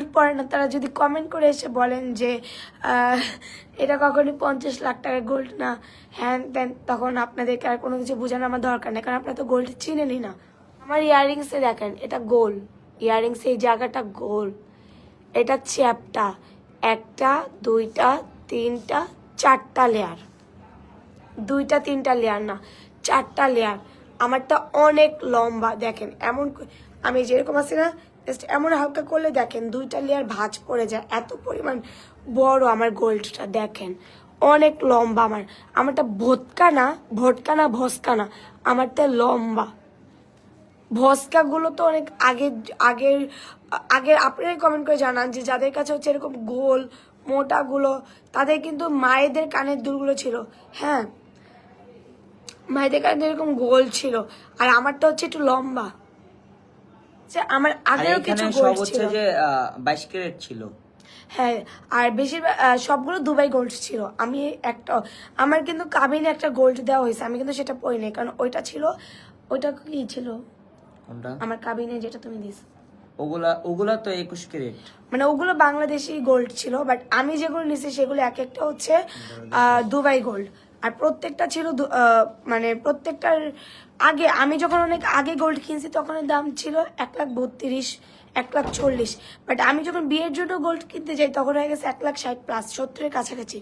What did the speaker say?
Gold পরে না, তারা যদি কমেন্ট করে এসে বলেন যে এটা কখনই পঞ্চাশ লাখ টাকার গোল্ড না হ্যান ত্যান তখন আপনাদেরকে আর কোনো কিছু বোঝানো আমার দরকার নেই, কারণ আপনারা তো গোল্ড চিনেনই না। আমার ইয়াররিংসে দেখেন, এটা গোল ইয়াররিংসে এই জায়গাটা গোল এটা চ্যাপটা, একটা, দুইটা, তিনটা, চারটা লেয়ার দুইটা, তিনটা লেয়ার না, চারটা লেয়ার আমারটা অনেক লম্বা, দেখেন, এমন আমি যেরকম আছি না জাস্ট এমন হালকা করলে দেখেন দুইটা লেয়ার ভাঁজ পড়ে যায়। এত পরিমাণ বড় আমার গোল্ডটা, দেখেন। অনেক লম্বা আমার। আমারটা ভোটকা না ভোটকা না, ভস্কা না। আমারটা লম্বা। ভস্কাগুলো তো অনেক আগের আগের আগের আপনারাই কমেন্ট করে জানান যে যাদের কাছে হচ্ছে এরকম গোল, মোটাগুলো, তাদের কিন্তু মায়েদের কানের দুলগুলো ছিল। হ্যাঁ মায়েদের কানের এরকম গোল ছিল। আর আমারটা হচ্ছে একটু লম্বা। যে আমার আগেও কিছু গোল্ড ছিল। যে বাইশ ক্যারেট ছিল। হ্যাঁ আর বেশিরভাগ সবগুলো দুবাই গোল্ড ছিল। আমি একটা আমার কিন্তু কাবিনে একটা গোল্ড দেওয়া হয়েছে। আমি কিন্তু সেটা পড়িনি কারণ ওইটা ছিল ওইটা কি ছিল? কোনটা? আমার কাবিনে যেটা তুমি দিস ওগুলা ওগুলা তো একুশ ক্যারেট মানে ওগুলো বাংলাদেশি গোল্ড ছিল বাট আমি যেগুলো নিছি সেগুলো এক একটা হচ্ছে দুবাই গোল্ড আর প্রত্যেকটা ছিল মানে প্রত্যেকটার আগে, আমি যখন অনেক আগে গোল্ড কিনছি, তখন দাম ছিল এক লাখ বত্রিশ, এক লাখ চল্লিশ। বাট আমি যখন বিয়ের জন্য গোল্ড কিনতে যাই, তখন হয়ে গেছে এক লাখ ষাট প্লাস সত্তরের কাছাকাছি।